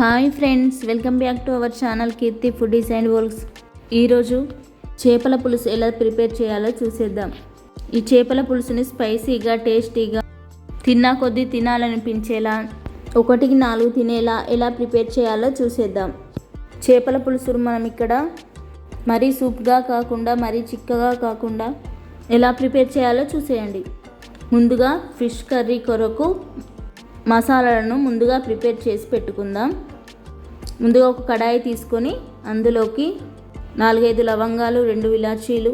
Hi friends welcome back to our channel Keerthi foodies and works ఈరోజు చేపల పులుసు ఎలా ప్రిపేర్ చేయాలో చూసేద్దాం. ఈ చేపల పులుసుని స్పైసీగా టేస్టీగా తిన్నా కొద్దీ తినాలనిపించేలా ఒకటికి నాలుగు తినేలా ఎలా ప్రిపేర్ చేయాలో చూసేద్దాం. చేపల పులుసు మనం ఇక్కడ మరీ సూప్గా కాకుండా మరీ చిక్కగా కాకుండా ఎలా ప్రిపేర్ చేయాలో చూసేయండి. ముందుగా ఫిష్ కర్రీ కొరకు మసాలాలను ముందుగా ప్రిపేర్ చేసి పెట్టుకుందాం. ముందుగా ఒక కడాయి తీసుకొని అందులోకి నాలుగైదు లవంగాలు రెండు ఇలాచీలు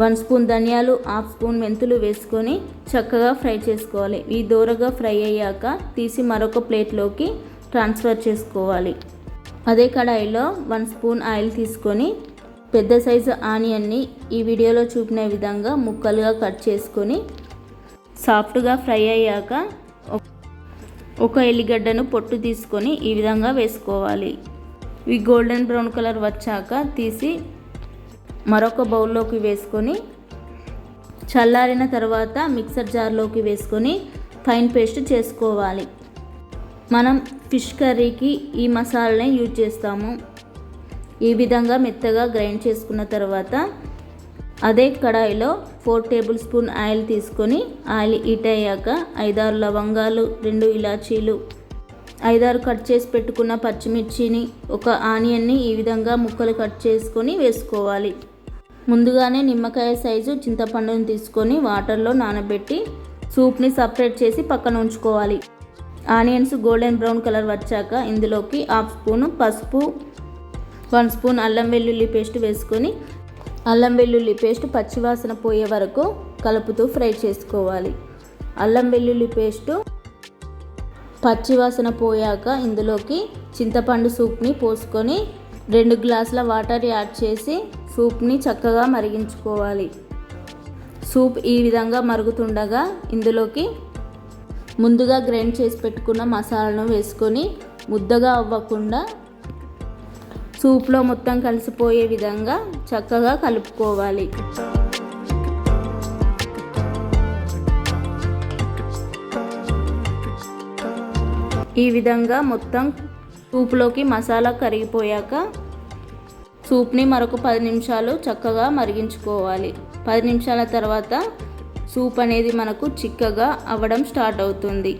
వన్ స్పూన్ ధనియాలు హాఫ్ స్పూన్ మెంతులు వేసుకొని చక్కగా ఫ్రై చేసుకోవాలి. ఈ దూరగా ఫ్రై అయ్యాక తీసి మరొక ప్లేట్లోకి ట్రాన్స్ఫర్ చేసుకోవాలి. అదే కడాయిలో వన్ స్పూన్ ఆయిల్ తీసుకొని పెద్ద సైజు ఆనియన్ని ఈ వీడియోలో చూపిన విధంగా ముక్కలుగా కట్ చేసుకొని సాఫ్ట్గా ఫ్రై అయ్యాక ఒక- ఎల్లిగడ్డను పొట్టు తీసుకొని ఈ విధంగా వేసుకోవాలి. ఇవి గోల్డెన్ బ్రౌన్ కలర్ వచ్చాక తీసి మరొక బౌల్లోకి వేసుకొని చల్లారిన తర్వాత మిక్సర్ జార్లోకి వేసుకొని ఫైన్ పేస్ట్ చేసుకోవాలి. మనం ఫిష్ కర్రీకి ఈ మసాలానే యూజ్ చేస్తాము. ఈ విధంగా మెత్తగా గ్రైండ్ చేసుకున్న తర్వాత అదే కడాయిలో ఫోర్ టేబుల్ స్పూన్ ఆయిల్ తీసుకొని ఆయిల్ హీట్ అయ్యాక ఐదారు లవంగాలు రెండు ఇలాచీలు ఐదారు కట్ చేసి పెట్టుకున్న పచ్చిమిర్చిని ఒక ఆనియన్ని ఈ విధంగా ముక్కలు కట్ చేసుకొని వేసుకోవాలి. ముందుగానే నిమ్మకాయ సైజు చింతపండుని తీసుకొని వాటర్లో నానబెట్టి సూప్ని సపరేట్ చేసి పక్కన ఉంచుకోవాలి. ఆనియన్స్ గోల్డెన్ బ్రౌన్ కలర్ వచ్చాక ఇందులోకి హాఫ్ స్పూన్ పసుపు వన్ స్పూన్ అల్లం వెల్లుల్లి పేస్ట్ వేసుకొని అల్లం వెల్లుల్లి పేస్ట్ పచ్చివాసన పోయే వరకు కలుపుతూ ఫ్రై చేసుకోవాలి. అల్లం వెల్లుల్లి పేస్టు పచ్చివాసన పోయాక ఇందులోకి చింతపండు సూప్ని పోసుకొని రెండు గ్లాసుల వాటర్ యాడ్ చేసి సూప్ని చక్కగా మరిగించుకోవాలి. సూప్ ఈ విధంగా మరుగుతుండగా ఇందులోకి ముందుగా గ్రైండ్ చేసి పెట్టుకున్న మసాలాను వేసుకొని ముద్దగా అవ్వకుండా సూప్లో మొత్తం కలిసిపోయే విధంగా చక్కగా కలుపుకోవాలి. ఈ విధంగా మొత్తం సూప్లోకి మసాలా కరిగిపోయాక సూప్ని మరొక పది నిమిషాలు చక్కగా మరిగించుకోవాలి. పది నిమిషాల తర్వాత సూప్ అనేది మనకు చిక్కగా అవ్వడం స్టార్ట్ అవుతుంది.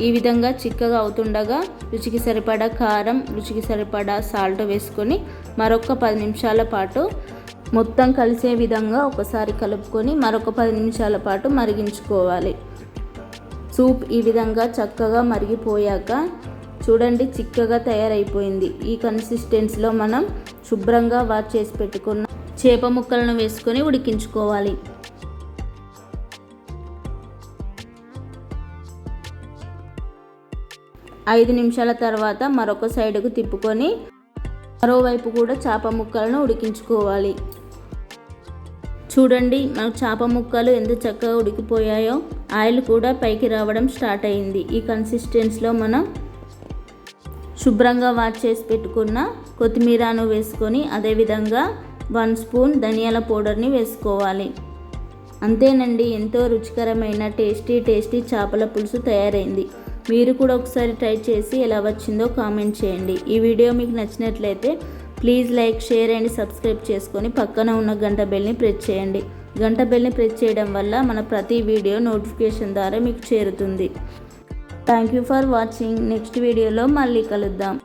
ఈ విధంగా చిక్కగా అవుతుండగా రుచికి సరిపడా కారం రుచికి సరిపడా సాల్ట్ వేసుకొని మరొక పది నిమిషాల పాటు మొత్తం కలిసే విధంగా ఒకసారి కలుపుకొని మరొక పది నిమిషాల పాటు మరిగించుకోవాలి. సూప్ ఈ విధంగా చక్కగా మరిగిపోయాక చూడండి చిక్కగా తయారైపోయింది. ఈ కన్సిస్టెన్సీలో మనం శుభ్రంగా వాష్ చేసి పెట్టుకున్న చేప ముక్కలను వేసుకొని ఉడికించుకోవాలి. ఐదు నిమిషాల తర్వాత మరొక సైడుకు తిప్పుకొని మరోవైపు కూడా చేప ముక్కలను ఉడికించుకోవాలి. చూడండి మనకు చేప ముక్కలు ఎంత చక్కగా ఉడికిపోయాయో. ఆయిల్ కూడా పైకి రావడం స్టార్ట్ అయింది. ఈ కన్సిస్టెన్స్లో మనం శుభ్రంగా వాష్ చేసి పెట్టుకున్న కొత్తిమీరను వేసుకొని అదేవిధంగా వన్ స్పూన్ ధనియాల పౌడర్ని వేసుకోవాలి. అంతేనండి ఎంతో రుచికరమైన టేస్టీ టేస్టీ చేపల పులుసు తయారైంది. మీరు కూడా ఒకసారి ట్రై చేసి ఎలా వచ్చిందో కామెంట్ చేయండి. ఈ వీడియో మీకు నచ్చినట్లయితే please like share and subscribe చేసుకొని పక్కన ఉన్న గంట బెల్ని ప్రెస్ చేయండి. గంట బెల్ని ప్రెస్ చేయడం వల్ల మన ప్రతి వీడియో నోటిఫికేషన్ ద్వారా మీకు చేరుతుంది. Thank you for watching next వీడియోలో మళ్ళీ కలుద్దాం.